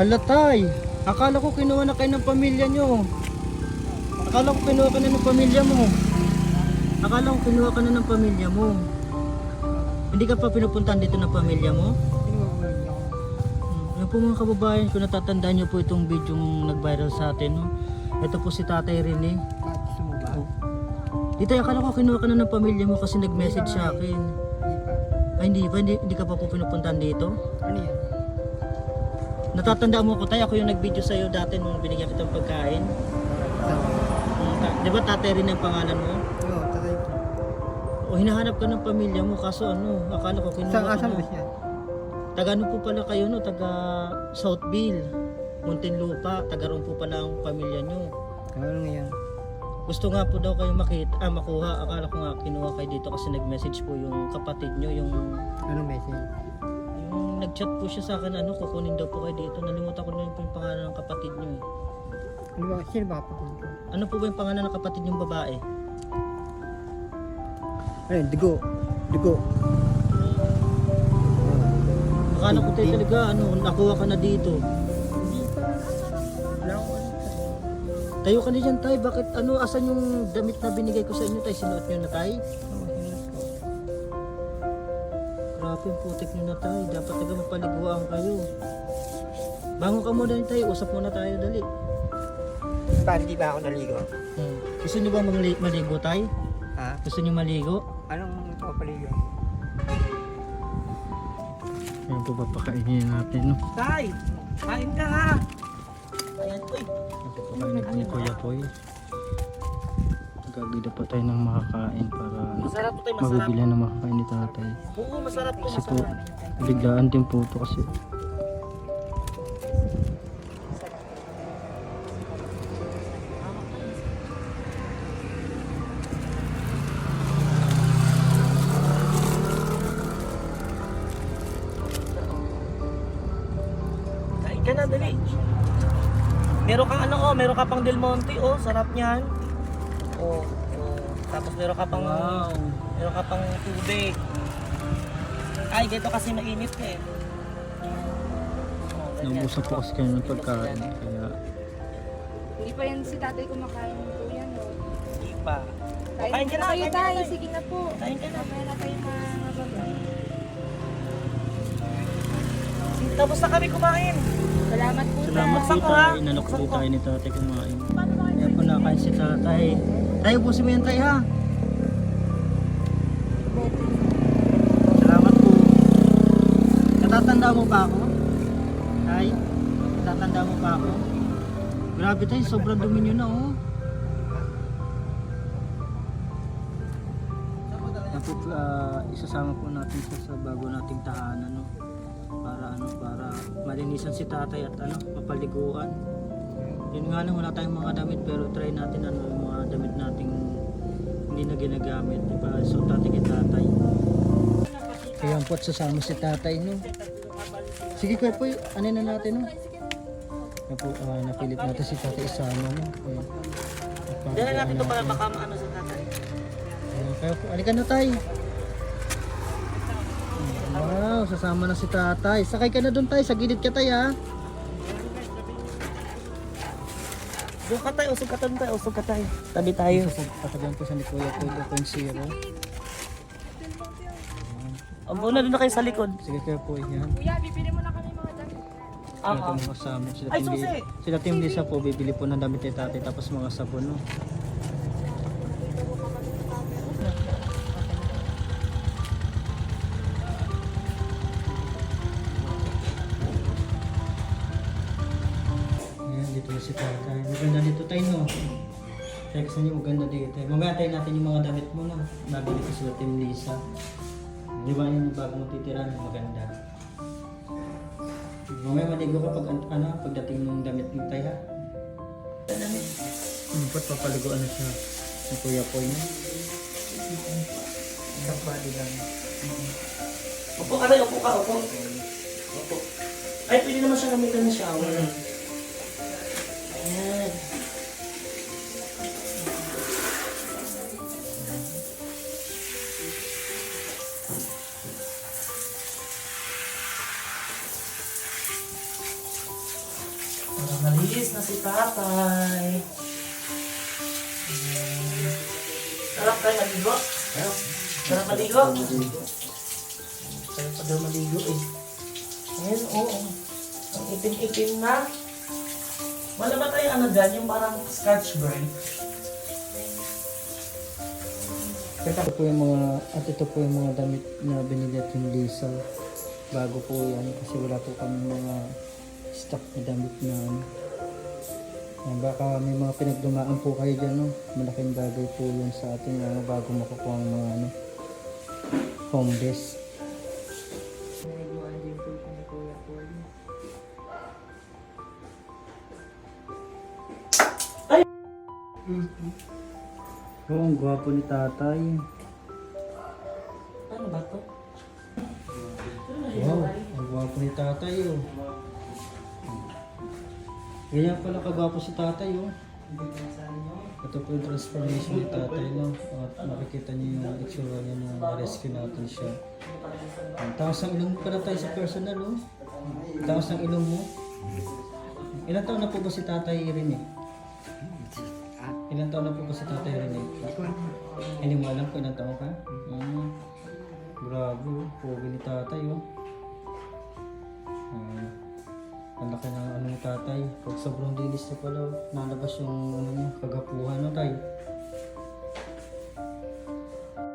Halatay. Akala ko kinuha na kayo ng pamilya nyo. Akala ko kinuha ka na ng pamilya mo. Akala ko kinuha ka na ng pamilya mo. Hindi ka pa pinupuntahan dito ng pamilya mo? Yan po mga kababayan, kung natatandaan nyo po itong video nag-viral sa atin. No? Ito po si Tatay Rene. Ba? Dito, akala ko kinuha ka na ng pamilya mo kasi nag-message sa akin. Ay, hindi ba? Hindi, hindi ka pa po pinupuntahan dito? Ano yan? Natatandaan mo ko tayo, ako yung nag-video sa'yo dati nung binigyan kitang pagkain. Tama. Mm, ta- Di ba tatay rin ang pangalan mo? Oo, tatay ko. O hinahanap ka ng pamilya mo kaso ano, akala ko kinuha Saan ka asan ba na. siya? Taga ano po pala kayo no, taga Southville, Muntinlupa, taga roon po pala ang pamilya nyo. Ano nga yan? Gusto nga po daw kayo makita, ah, makuha. Akala ko nga kinuha kayo dito kasi nag-message po yung kapatid nyo, yung, Anong message? Yung nag-chat po siya sa akin, ano, kukunin daw po kayo dito. Nalimutan ko na yung pangalan ng kapatid nyo eh. Ano ba? Sino ba kapatid ko? Ano po ba yung pangalan ng kapatid yung babae? Ano yun? Digo. Digo. Akala ko tayo talaga, ano, nakuha ka na dito. Hindi pa. Wala akong. Tayo ka na dyan, tay. Bakit, ano, asan yung damit na binigay ko sa inyo, tay? Sinuot nyo na, tay? Oo. Grabe, ang putik nyo na, tay. Dapat taga mapaliguan kayo. Bangon ka muna, tay. Usap muna tayo, dali. Bakit di ba ako naligo? Hmm. Gusto nyo ba mali- maligo, tay? Ha? Gusto nyo maligo? Anong papaligo? Ayan po, papakainin natin, no? Tay! Kain ka ha! Ayan, uy. Papakainin ni Kuya Poy. Gagawin pa tayo ng makakain para Masarap to tayo, masarap. mabibili ng makakain ni tatay. Oo, masarap to, Kasi po, biglaan din po ito kasi. Kain ka na, dali. Meron kang ano, oh, meron ka pang Del Monte, oh, sarap niyan. Oh, oh. Tapos meron ka pang, meron ka pang tubig. Ay, dito kasi mainit eh. Oh, ganyan. Naubusan po kasi kayo ng pagkain. Kaya Hindi pa yan si tatay kumakain po yan. No? Hindi pa. Kain, Kain ka na, kayo kain ka tayo. na. Sige na po. Kain ka na. Mamaya na tayo mababay. Tapos na kami kumain. Salamat po salamat Buksan po ko, ha? tayo. Inalok po Buksan ko. tayo ni tatay kumain. Kaya po nakain si tatay. Tayo po si Mentay ha. Salamat po. Natatanda mo pa ako? Tay? Natatanda mo pa ako? Grabe tayo, sobrang dumi nyo na oh. Dapat ah, isasama po natin siya sa bago nating tahanan no. Para ano, para malinisan si tatay at ano, mapaliguan. Yun nga lang, wala tayong mga damit pero try natin ano, na ginagamit. Diba? So tatay kay tatay. Ayan po at sasama si tatay no. Sige kuya po, ano na natin no. Yan po, ah, napilit natin si tatay isama no. Ayan. Dala natin ito para baka maano sa tatay. Ayan, kaya po, alika na tay. Wow, sasama na si tatay. Sakay ka na doon tay, sa gilid ka tay ha. Doon ka tayo, usog ka tayo, usog ka tayo. Tabi tayo. Patagan po sa ni Kuya po 2.0. Ang na doon na kayo sa likod. Sige kaya po yan. Kuya, bibili mo na kami mga damit. Oo. Ito mga kasama. Sila Ay, susi! Sila team Lisa po, bibili po ng damit ni tatay tapos mga sabon. No? Ayan, dito na si tatay. Maganda dito tayo, no? Kaya kasi niyo maganda dito. Mamaya tayo natin yung mga damit mo, no? Nabili ko sila Team Lisa. Di ba yun yung bago mo titiran? Maganda. Mamaya maligo ka pag ano, pagdating ng damit ng tayo ha. Hmm, ba't papaliguan na siya ng kuya po niya? Isang bali lang. Upo ka tayo, upo ka, upo. Upo. Ay, pwede naman siya gamitan ng shower. Ayan. Nalihis na si tatay. Sarap tayo maligo. Sarap maligo. Sarap pa daw maligo eh. Ayan, oo. Ang itim-itim na. Wala ba tayo ano dyan, yung parang scotch brite? Ito po yung mga, at ito po yung mga damit na binili at yung Lisa. Bago po yan kasi wala po kami mga stock na damit na ano. Baka may mga pinagdumaan po kayo dyan, no? Malaking bagay po yun sa atin ano, bago makukuha ang mga ano, home siya ni Kuya Paul. Oo, ang gwapo ni tatay. Ano ba to? Wow, ang gwapo ni tatay, oh. Ganyan pala kagwapo si tatay, oh. Ito po yung transformation ni tatay, no? At makikita niyo yung itsura niya nung rescue natin siya. Ang taas ang ilong mo pala tayo sa personal, oh. Ang taas ilong mo. Ilan taon na po ba si tatay Rene? Ilan taon na po ba si tatay Rene? Hindi mo alam kung ilan taon ka? Hmm. Grabe, oh. Pogi ni tatay, oh. Ah, ang laki ng ano ni tatay. Pag sobrang linis na pala, nalabas yung ano niya, kagapuhan no tayo.